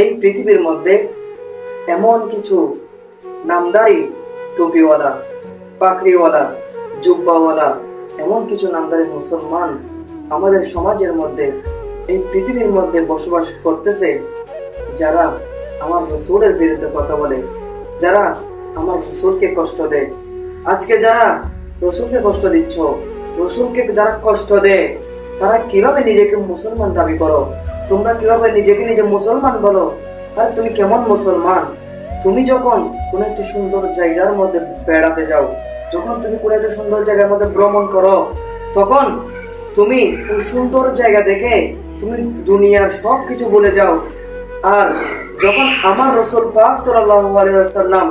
এই পৃথিবীর মধ্যে এমন কিছু নামদারি টুপিওয়ালা পাখড়িওয়ালা জুব্বাওয়ালা, এমন কিছু নামদারি মুসলমান আমাদের সমাজের মধ্যে, এই পৃথিবীর মধ্যে বসবাস করতেছে, যারা আমার রসুলের বিরুদ্ধে কথা বলে, যারা আমার রসুলকে কষ্ট দেয়। আজকে যারা রসুলকে কষ্ট দিচ্ছ, রসুলকে যারা কষ্ট দেয় তারা কীভাবে নিজেকে মুসলমান দাবি করো? তোমরা কীভাবে নিজেকে নিজে মুসলমান বলো? আরে, তুমি কেমন মুসলমান? তুমি যখন কোনো একটি সুন্দর জায়গার মধ্যে বেড়াতে যাও, যখন তুমি কোনো একটা সুন্দর জায়গার মধ্যে ভ্রমণ করো, তখন তুমি ওই সুন্দর জায়গা দেখে তুমি দুনিয়ার সব কিছু বলে যাও। আর যখন আমার রসুল পাক ওয়াসাল্লাম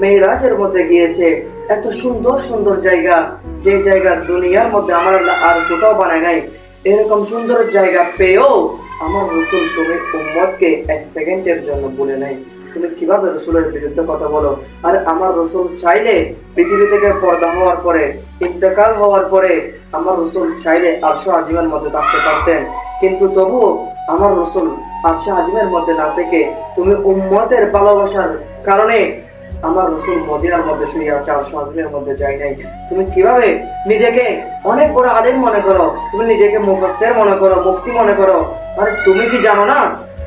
মেরাজের মধ্যে গিয়েছে, এত সুন্দর সুন্দর জায়গা, যে জায়গা দুনিয়ার মধ্যে আমার আর কোথাও বানায় নাই এরকম সুন্দর জায়গা পেয়েও আমার রসুল তুমি উম্মতকে এক সেকেন্ডের জন্য বলে নাই। তুমি কীভাবে রসুলের বিরুদ্ধে কথা বলো? আর আমার রসুল চাইলে পৃথিবী থেকে পর্দা হওয়ার পরে, ইন্তেকাল হওয়ার পরে আমার রসুল চাইলে আরশো আজিমের মধ্যে থাকতে পারতেন। কিন্তু তবুও আমার রসুল আরশো আজিমের মধ্যে না থেকে তুমি উম্মতের ভালোবাসার কারণে আমার রসুল মদিনার মধ্যে শুয়ে আছে আরশো আজিমের মধ্যে যাই নাই। তুমি কীভাবে নিজেকে অনেক বড় আলিম মনে করো? তুমি নিজেকে মুফাসসির মনে করো, মুফতি মনে করো? আরে তুমি কি জানো না?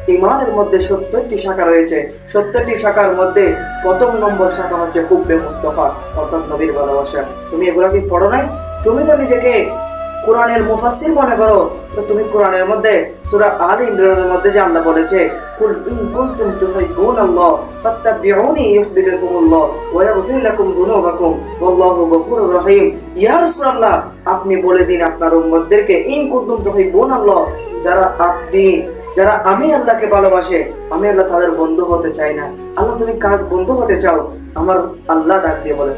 ইমানের মধ্যে সত্তরটি শাখা রয়েছে। সত্তরটি শাখার মধ্যে প্রথম নম্বর শাখা হচ্ছে হুব্বে মুস্তফা, অর্থাৎ নবীর ভালোবাসা। তুমি এগুলা কি পড়ো নাই? তুমি তো নিজেকে কোরআনের মুফাসির মনে করো, তো তুমি কোরআনের মধ্যে, সুরা আল ইমরানের মধ্যে যে আল্লাহ বলেছে, কুল ইন কুনতুম তুহিব্বুন আল্লাহ, ফাত্তাবিউনি ইউহিব্বুকুমুল্লাহ, ওয়া ইয়াগফির লাকুম যুনুবাকুম, ওয়াল্লাহু গফুরুর রহিম। ইয়া রাসূলুল্লাহ, আপনি বলে দিন আপনার উম্মতদেরকে, ইন কুনতুম তুহিব্বুন আল্লাহ, যারা আপনি যারা আমি আল্লাহকে ভালোবাসে, আমি আল্লাহ তাদের বন্ধু হতে চাই না। আল্লাহ, তুমি কার বন্ধু হতে চাও? আমার আল্লাহ ডাক দিয়ে বলে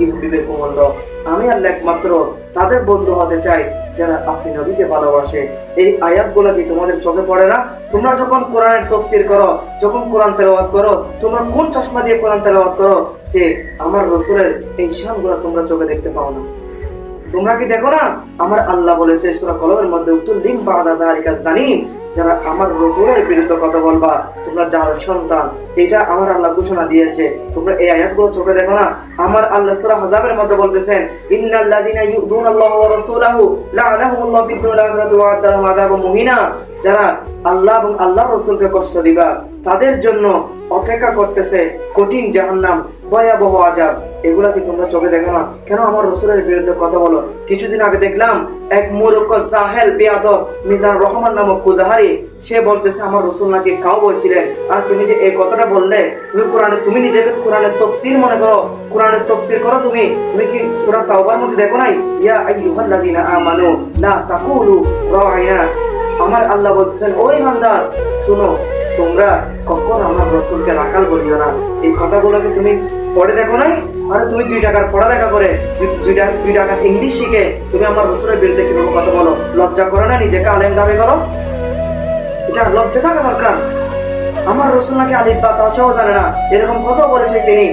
ইউহিব্বুকুমুল্লাহ। আমি আল্লাহ একমাত্র তাদের বন্ধু হতে চাই, যারা আপনি নবীকে ভালোবাসে। এই আয়াতগুলো কি তোমাদের চোখে পড়ে না? তোমরা যখন কোরআনের তফসির করো, যখন কোরআন তেলাওয়াত করো, তোমরা কোন চশমা দিয়ে কোরআন তেলাওয়াত করো, যে আমার রসুলের এই শানগুলো তোমরা চোখে দেখতে পাও না? তোমরা কি দেখো না? আমার আল্লাহ বলেছে, সুরা কলমের মধ্যে উত্তর লিম বাদা দারিকা জানিম যারা আমার রসুলের বিরুদ্ধে কথা বলবা, তোমরা যার সন্তান, এটা আমার আল্লাহ ঘোষণা দিয়েছে। তোমরা এই আয়াতগুলো চোখে দেখো না? আমার আল্লাহ সূরা হাজাবের মধ্যে বলতেছেন, ইন্নাল্লাযিনা ইউযুনাল্লাহু ওয়া রাসূলাহু ফিদ দুনিয়া আখিরাতি ওয়া মুহিনা। যারা আল্লাহ এবং আল্লাহর কষ্ট দিবা, তাদের জন্য অপেক্ষা করতেছে কঠিন জাহান্নাম, ভয়াবহ আজাব এগুলা তোমরা চোখে দেখো না? কেন আমার রসুলের বিরুদ্ধে কথা বলো? কিছুদিন আগে দেখলাম এক মূর্খ জাহেল বেয়াদব মিজান রহমান নামক কুজাহারি সে বলতেছে, আমার রসুল নাকি কাউ বলছিলেন। আর তুমি যে এই কথাটা বললে, তুমি কোরআনে, তুমি নিজেকে কোরআনের তফসির মনে করো, কোরআনের তফসির করো তুমি। তুমি কি সূরা তাওবার মধ্যে দেখো নাই? ইয়া আইয়ুহাল্লাযিনা আমানু লা তাকুলু রা'ইনা। আমার আল্লাহ বলতেছেন, ওই ইমানদার শুনো, তোমরা কখন আমার রসুলকে রাখাল বলিও না? এই কথাগুলোকে তুমি পড়ে দেখো নাই? আরে তুমি দুই টাকার পড়ালেখা করে দুই টাকার ইংলিশ শিখে তুমি আমার রসুলের বিরুদ্ধে কীভাবে কথা বলো? লজ্জা করো না নিজেকে আলেম দাবি করো? এটা লজ্জা থাকা দরকার। আমার রসুল নাকি আলিফ বা তাছাও জানে না, এরকম কত বলেছে তিনি।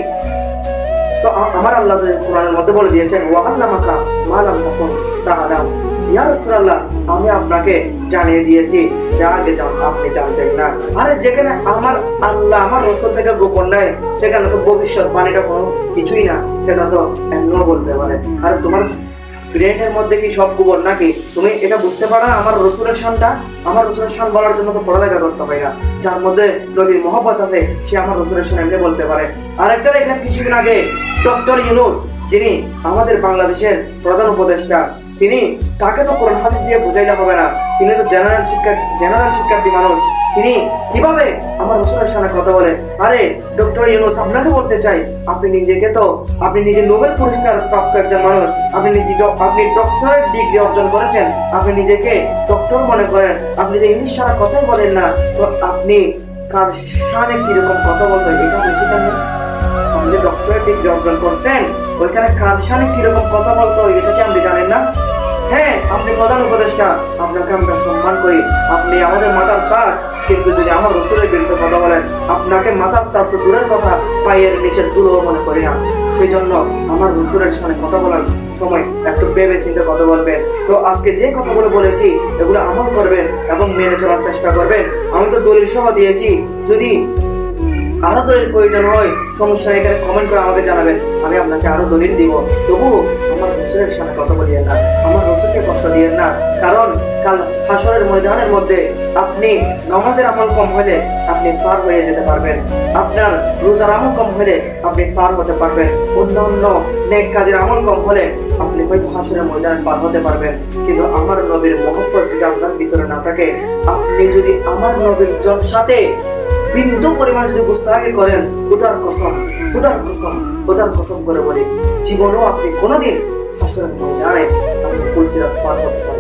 তো আমার আল্লাহ কোরআনের মধ্যে বলে দিয়েছেন ওয়াহাল্লামাকা মালাম তখন তাআলাম। ইয়া রাসূলুল্লাহ, আমি আপনাকে জানিয়ে দিয়েছি যা আগে আপনি জানতেন না। আরে, যেখানে আমার আল্লাহ, আমার রসুল থেকে গোপন নেয় সেখানে তো ভবিষ্যৎ বাণীটা কোনো কিছুই না, সেটা তো এমনও বলতে পারে। আর, তোমার ব্রেনের মধ্যে কি সব গোবর? নাকি? তুমি এটা বুঝতে পারো? আমার রসুলের সন্তান আমার রসুলের সন্তান বলার জন্য তো পড়ালেখা করতে হয় না। যার মধ্যে নবীর মহব্বত আছে, সে আমার রসুলের সন্তান এমনি বলতে পারে। আর একটা দেখলাম কিছুদিন আগে ডক্টর ইউনুস, যিনি আমাদের বাংলাদেশের প্রধান উপদেষ্টা তিনি তাকে তো কোরআন হাদিস দিয়ে বুঝাইলে হবে না? তিনি তো জেনারেল শিক্ষা জেনারেল শিক্ষার্থী মানুষ। তিনি কীভাবে আমার রসুলের সামনে কথা বলে? আরে ডক্টর ইউনুস, আপনাকে বলতে চাই, আপনি নিজেকে তো আপনি নিজে নোবেল পুরস্কার প্রাপ্ত একজন মানুষ। আপনি নিজে আপনি ডক্টরেট ডিগ্রি অর্জন করেছেন। আপনি নিজেকে ডক্টর মনে করেন। আপনি যে ইংলিশ ছাড়া কথাই বলেন না, তো আপনি কার সামনে কীরকম কথা বলবেন? এটা আপনি শিখেন যে ডক্টরেট ডিগ্রি অর্জন করছেন, ওইখানে কার সামনে কীরকম কথা বলতো এটা কি আপনি জানেন না? হ্যাঁ আপনি প্রধান উপদেষ্টা, আপনাকে আমরা সম্মান করি। আপনি আমাদের মাতার তাজ কিন্তু যদি আমার রসুলের বিরুদ্ধে কথা বলেন, আপনাকে মাথার তাজ দূরের কথা, পায়ের নিচের তুলো মনে করি না। সেই জন্য আমার রসুলের সামনে কথা বলার সময় একটু ভেবে চিন্তে কথা বলবেন। তো আজকে যে কথাগুলো বলেছি, এগুলো আমল করবেন এবং মেনে চলার চেষ্টা করবেন। আমি তো দলিল সহ দিয়েছি, যদি আরও দলিল প্রয়োজন হয়, সমস্যা এখানে কমেন্ট করে আমাকে জানাবেন। আমি আপনাকে আরও দলিল দিব। তবু আমার রসুলের সাথে কথা বলিয়েন না। আমার রসুলকে কষ্ট দিয়েন না। কারণ কাল হাসরের ময়দানের মধ্যে আপনি নামাজের আমল কম হলে আপনি পার হয়ে যেতে পারবেন। আপনার রোজার আমল কম হলে আপনি পার হতে পারবেন। অন্য অন্য নেক কাজের আমল কম হলে আপনি হয়তো হাসরের ময়দানে পার হতে পারবেন। কিন্তু আমার নবীর মহব্বত যদি আপনার ভিতরে না থাকে, আপনি যদি আমার নবীর সাথে বিন্দু পরিমাণ যদি গুস্তাখি করেন, খুদার কসম খুদার কসম খুদার কসম করে বলে, জীবনও আপনি কোনোদিন হাসরের ময়দানে আপনি ফুলসিরাত পার পারবেন